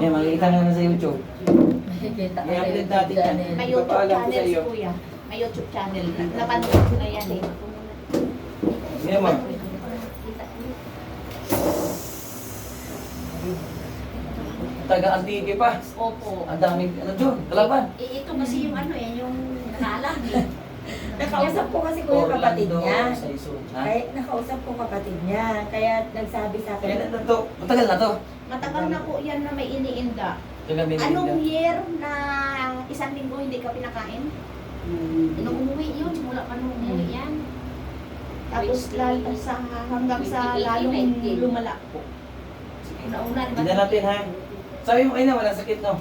Eh, makikita nga na sa YouTube. I-upload yung natin yan. channel. May YouTube Ipapaalam ko sa channel si iyo. Kuya. May YouTube channel. Napanood ko na yan eh. Sige mo. Taga Antique pa. Opo. Ang daming, ano dyan, kalaban. Eh, ito kasi yung ano eh, yung nakalag eh. Nakausap ko kasi ko yung kapatid Orlando, niya. sa iso. Ha? Kaya nakausap ko kapatid niya. Kaya nagsabi sa akin, na to? Matagal na to. Matagal na po yan na may iniinda. Taga Anong year na isang linggo hindi ka pinakain? Nung umuwi yun, simula pa nung umuwi yan. Tapos lal sa hanggang sa lalong lumala po. Una-una, di ba? Tignan natin ha. Sabi mo kayo na, walang sakit no?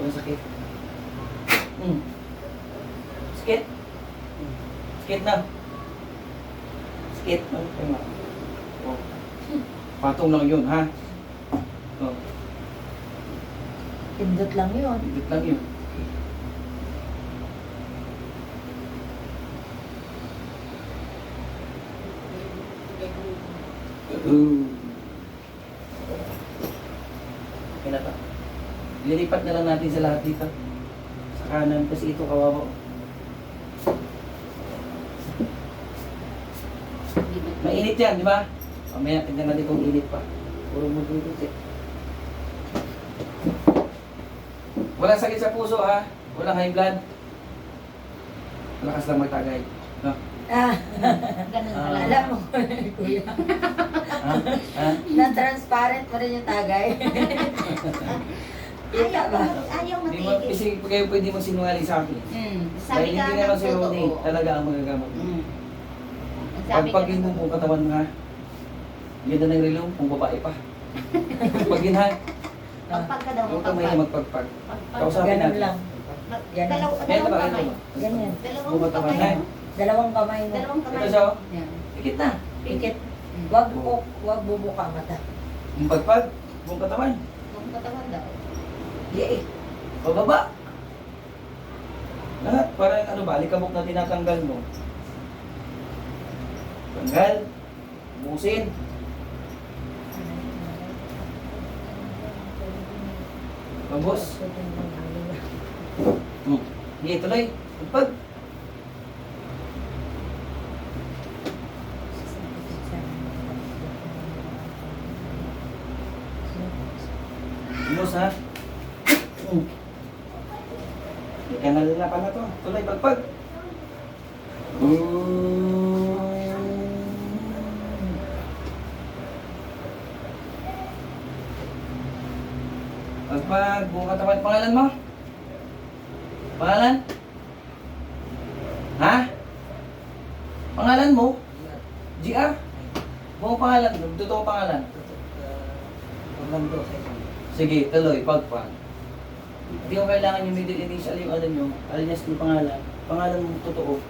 Walang sakit. Hmm. Sakit? Sakit na. Sakit. Nga? Oh. Patong lang yun ha. Oh. pindot lang yun. Bibit lang yun. Uh. Okay na to. Lilipat na lang natin sa lahat dito. Sa kanan kasi ito kawawa. Mainit yan, di ba? Mamaya tingnan natin kung init pa. Puro mo dito, check. Walang sakit sa puso ha. Walang high blood. Malakas lang magtagay. No? Ah, Ganun Ah. talaga. alam mo, kuya, Ha? Ha? na-transparent pa rin yung tagay. Ayaw, ba? ayaw Hindi mo, matigil. kasi kayo pwede mo sinungaling sa akin. Mm. Dahil Sabi ka hindi ng naman si totoo. Ronnie talaga ang magagamot. Mm. Sabi ka Pagpagin mo ng po totoo. katawan mo ha. Ganda ng relo, kung babae pa. Pagpagin ha. Pagpag ka daw, Huwag ka may pagpag. magpagpag. Pagpag. Kausapin Ganun natin. lang. Yan. Dalaw- Dalawang kamay. Ganyan. Dalawang Bumatawan kamay. ha. Dalawang kamay mo. Dalawang kamay. Ito siya oh. Yan. Pikit na. Pikit. Wag po, wag bubuka mata. Yung pagpag, buong katawan. Buong katawan daw. Yay! Pababa! Lahat, parang ano ba, alikabok na tinatanggal mo. Tanggal. Busin. Pambos. Hmm. Sige, tuloy. Pagpag. Bumos ha. Hmm. Kaya nalala pa na to. Tuloy, pagpag. Pagpag, buong katawan. Pangalan mo? Pangalan? Ha? Pangalan mo? GR? Buong pangalan, totoo pangalan. Sige, tuloy, pagpag. Hindi ko kailangan yung middle initial yung ano nyo, alias yung pangalan. Pangalan mo totoo.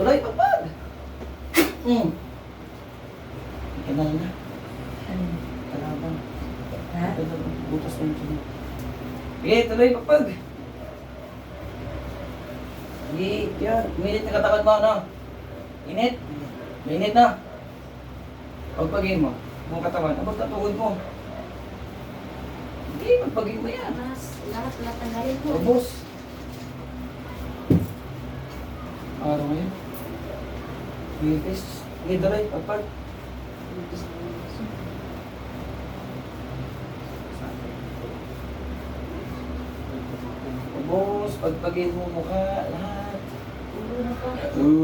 Tuloy, pagpag! Hmm. Kanal na. Kalabang. Ha? Ito, butas na yun. Sige, tuloy, pagpag! Sige, yan. Minit na katakot mo, ano? Init? Mainit na. Pagpagin mo. Buong katawan. Abot na tuhod mo. Hindi, pagpagin mo yan. Lahat, lahat, lahat tanggalin mo. Ubus. Araw ngayon. Bigis. Hindi, dalay. Pagpag. Ubus. Pagpagin mo mukha. Lahat. Ub.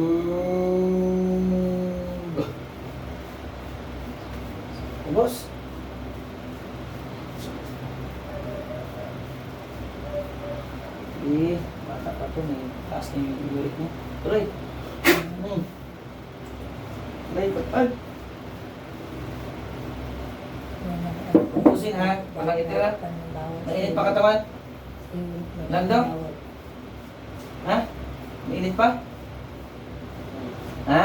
Ubus. Eh, bata pa to. May taas na yung uric mo. Tuloy. Hmm. Tuloy, pagpag. Ubusin, ha? Walang itira? Mainit pa katawan? Lando? Mainit pa? Ha?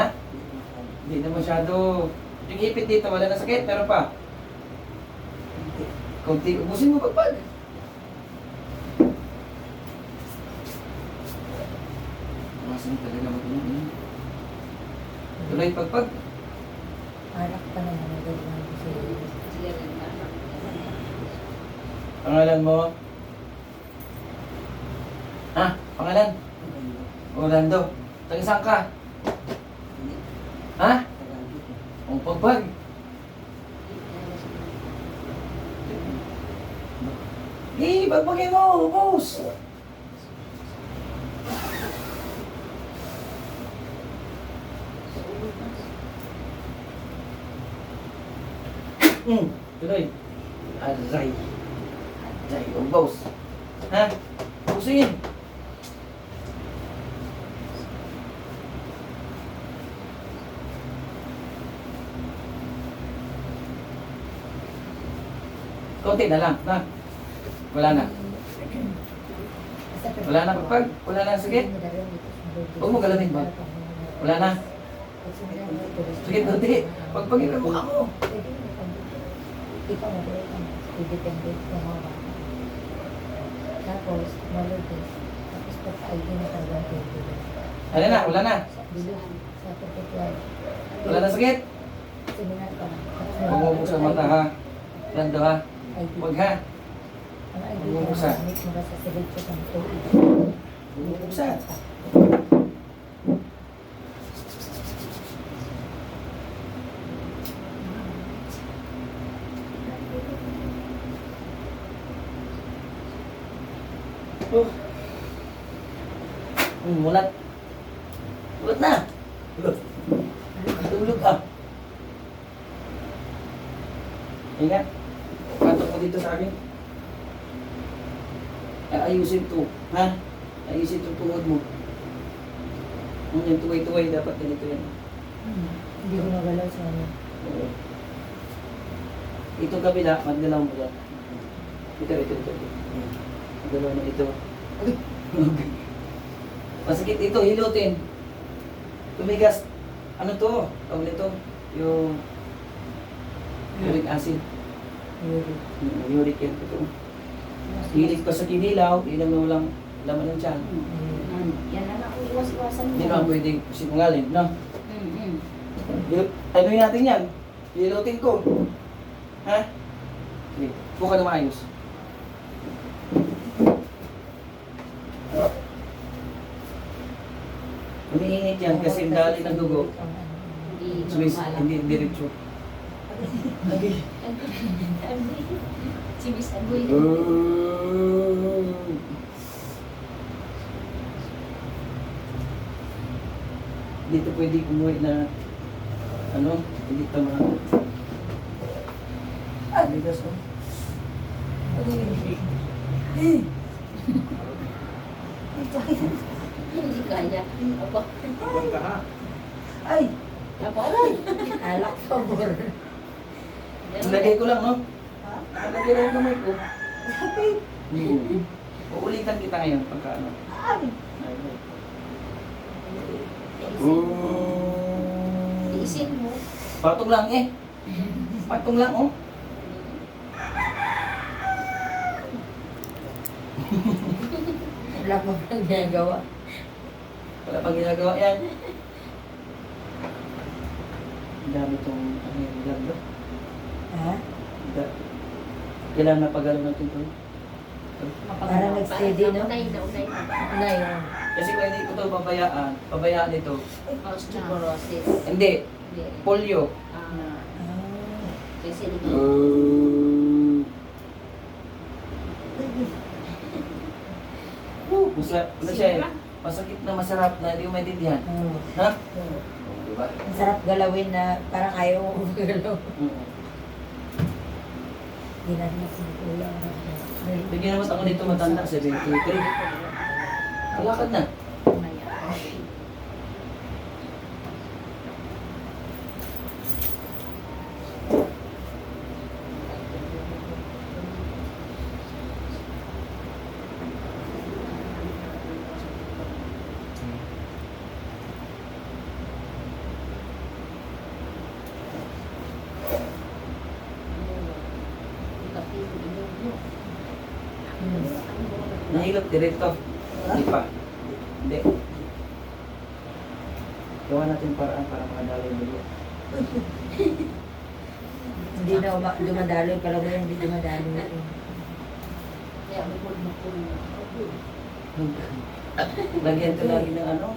Hindi na masyado. Yung ipit dito, wala na sakit, meron pa. Kunti, ubusin mo pagpag. Masin talaga mag-inom. Tuloy pagpag. Anak pa ang ganyan kasi Sige, lang. Pangalan mo? Ha? Pangalan? Orlando. Taga saan ka? Ha? Ang pagpag. Eh, pagpagin mo, boss. Hmm, tuloy. Aray. Aray, oh, boss. Ha? Pusin. Konti na lang, na. Wala na. Wala na kapag, wala na sakit. Huwag mo galawin ba? Wala na. Sakit konti. Pagpagin mo. Ikaw mo Independent ng mga. Tapos, malugis. Tapos, pagka-ID na talagang. Ano na, wala na. Sa. Wala na sakit. Seminar ka na. Huwag mo mata ha. Lando ha. Huwag ha. Ang ID Huwag mo ka buksan. gamit mo ba sa silid ko sa tuig. Huwag mo buksan. Oh. Hmm, mulat. Mulat na. Tulog. Tulog ah. Ingat. Patok mo dito sa akin. Ay, ayusin to. Ha? Ayusin itong tuhod mo. Kung yung tuway-tuway, dapat ganito yan. Hmm. Hindi ko nagalaw sa ano. Oo. Itong kabila, magdalaw mo yan. Ito, ito, ito. ito. Magdalaw mo ito. Okay. Masakit ito, hilutin. Tumigas. Ano to? Tawag nito. Yung uric acid. Yuri. Yung uric yan. Ito. Hilig pa sa kinilaw, ilang na walang laman ng tiyan. Yan, yan lang ako iwas-iwasan Hindi naman pwedeng sinungaling, no? Hil- Ano natin yan? Hilutin ko. Ha? Sige, buka na maayos. Umiinit yan kasi ang dali ng dugo. Hindi hindi diretso. Lagi. Si Miss Agoy. Dito pwede umuwi na ano, hindi tama. Ah, dito sa. Eh, Hindi kaya. Apa? Huwag ka ha. Ay, Apa? Aray! Alak sa bor. Lagay ko lang, no? Lagay lang kamay ko. Hmm. Uulitan kita ngayon pagka ano. Ay. Iisin mo. Patong lang eh. Patong lang oh. Wala mo bang ginagawa? Wala pang ginagawa yan. Ang dami itong ano yung vlog, no? Ha? Da- Kailangan na pagalaw natin ito. Parang nag-steady, no? Unay na, unay na. Kasi kung hindi ko ito pabayaan, pabayaan ito. Osteoporosis. Hindi, polio. Ah, kasi Woo, Masa, ano siya eh, masakit na masarap na hindi mo maintindihan. Oo. Ha? Oh, diba? Ang sarap galawin na parang ayaw mo magalaw. Mm. Ginanap ng kuya. Bigyan naman ako nito matanda, 73. Kalakad na. Nahilot direkto. Hindi pa. Hindi. Gawa natin paraan para makadala yung dugo. Hindi na uma- mo yung hindi dumadaloy. Kaya may pulmo ko Lagyan ko lagi ng ano?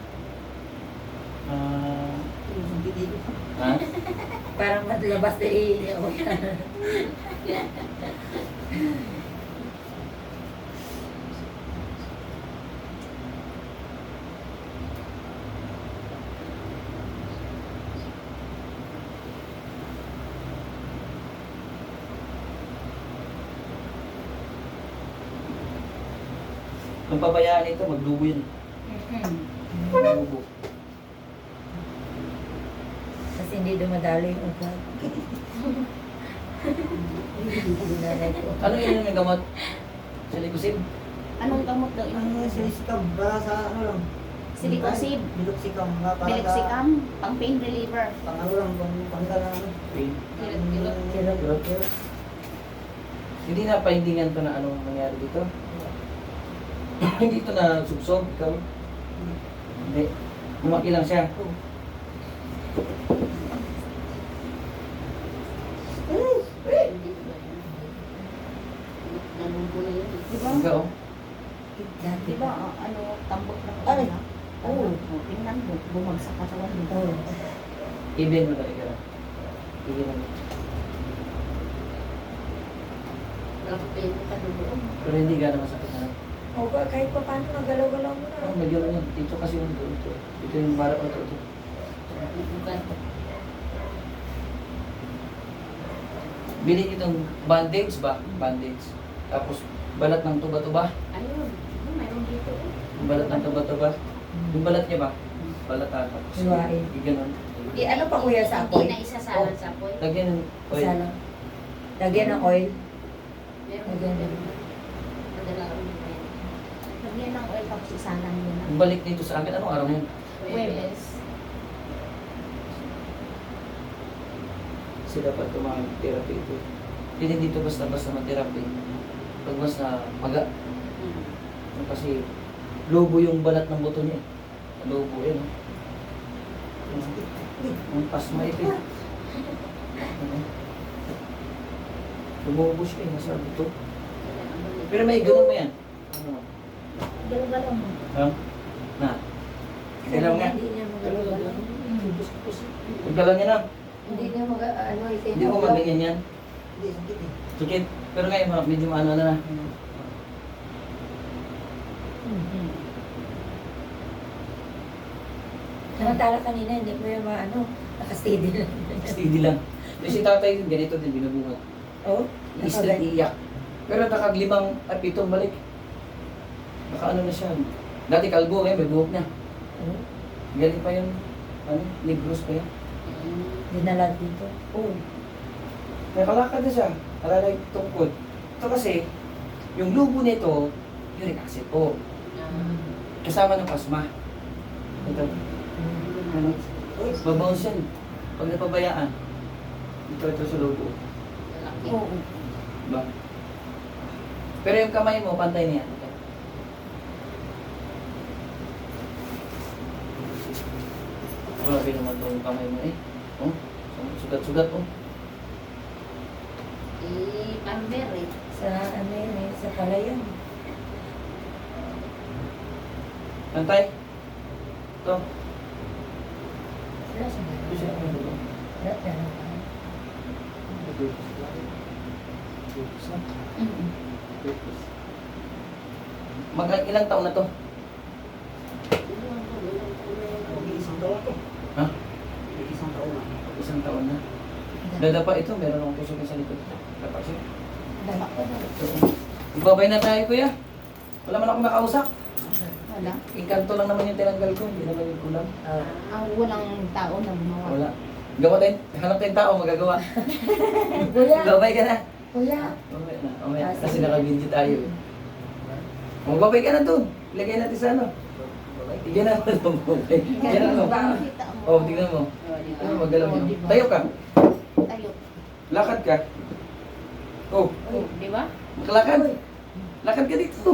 Ah, ha? Parang matlabas na iiyaw. Ang pabayaan ito, magdugo yun. Magdugo. Kasi hindi dumadalo yung ugat. Ano yun yung gamot? Silikusin? Anong gamot daw yun? silisikam, para sa ano lang. Silicosib, Biluxicam, nga para sa... Melixicam, pang pain reliever. Pang ano lang, pang pangka na ano. Pain. Kirot. Kirot. Hindi na paindingan to na anong nangyari dito. Hindi ito na subsob, ikaw. Hindi. Lumaki lang siya. Di ba? Ikaw. Dati Di ba, ah, ano, tambok na Ay. na? Oo. Oh, tingnan mo, bumagsak ka sa walo. Oo. Ibig mo talaga. Ibig mo. Pero hindi gano'n masakit na. Oo, kahit pa paano nagalaw-galaw mo na. Oh, gano'n yan. Dito kasi yung ito. Ito, ito yung bara ko ito. ito. Bili itong bandage ba? Bandage. Tapos balat ng tuba-tuba. Ayun, oh, mayroon dito. Yung balat ng tuba-tuba. Yung balat niya ba? Balat ata. Hiwain. Yung gano'n. Eh, ano pa kuya sa Hindi apoy? na isasalan sa apoy. Lagyan ng oil. Lagyan ng oil. Meron Lagyan ng Madala ko yung yan. Lagyan ng oil tapos isalan mo na. Yung balik dito sa amin, anong araw yun? Huwebes. Sila pa ito mga therapy ito. Hindi dito basta-basta mag-therapy. Pag mas na maga. Hmm. Kasi lobo yung balat ng buto niya. eh. Lobo oh. Ang pasma ito. Lumobo siya eh, nasa buto. Pero may ganun mo yan. Ano? Galaw-galaw mo. Ha? Na. Kailan nga? Hindi niya magalaw-galaw. Pagdala niya na. Hindi niya mag ano. Hindi ko maganyan yan. Hindi, sakit eh. Sikit. Pero ngayon, medyo ano na na. Samantala kanina, hindi mo yung maano, nakasteady lang. Steady lang. Kasi si tatay din, ganito din, binabungat. Oh, Islit iyak. Pero nakag limang at pitong balik. Naka ano na siya. Dati kalbo ngayon, may buhok niya. Oh, Galing pa yun. Ano? Negros pa yun. dinala dito. Oo. Nakalakad na siya. Alalay tungkod. Ito kasi, yung lubo nito, uric acid po. Kasama ng asma. Ito. Ano? Babounce yan. Pag napabayaan. Ito, ito sa lubo. Oo. Diba? Pero yung kamay mo, pantay niya. Grabe naman itong kamay mo eh. Oh, sugat-sugat oh. Eh, pamber eh. Sa ano yun eh, sa palayan. Pantay. Ito. Wala siya Ito siya. na. Wala na. Mm-mm. Mag ilang taon na to? Mag-iisang taon to. Ha? Mag-iisang taon na. Isang taon na. Dada pa ito, meron akong tusok sa likod. Dapat siya. Dala ko na. Magbabay na tayo kuya. Wala man akong nakausap. Wala. Ikanto lang naman yung tinanggal ko. Hindi naman yung kulang. Oh. Ang walang tao na gumawa. Wala. Gawa tayo. Hanap tayong tao magagawa. Kuya, Magbabay ka na. kuya. Mamaya na. Mamaya. Ah, Kasi sige. naka-video tayo. Magbabay ka na doon. Ilagay natin sa ano. Tigyan na mo. Magbabay. Tigyan na mo. Kita mo. Oh, tignan mo. Ano, magalaw Oh? Tayo ka. Lakad ka. Oh, Oh, di ba? makalakad. Lakad ka dito.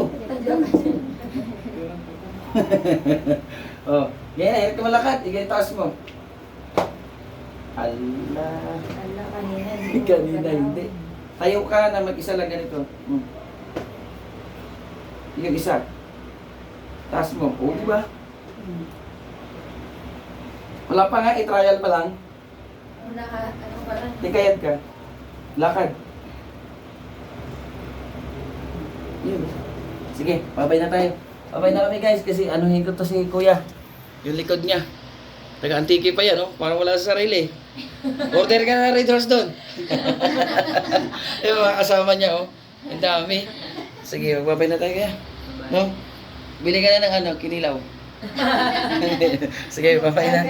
oh, ganyan, hirap ka malakad. Igay taas mo. Allah. Ala, kanina. Kanina hindi. Tayo ka na mag-isa lang ganito. Hmm. Yung isa. Taas mo. O, di ba? Wala pa nga, i-trial pa lang. Naka, ano pa lang. Tikayad ka. Lakad. Yun. Sige, babay na tayo. Babay na kami guys kasi anuhin ko to si kuya. Yung likod niya. Taga-antiki pa yan, oh. Parang wala sa sarili. Order ka na Red Horse doon. yung mga kasama niya, oh. Ang dami. Sige, magbabay na tayo kaya. No? Bili ka na ng ano, kinilaw. Sige, babay na.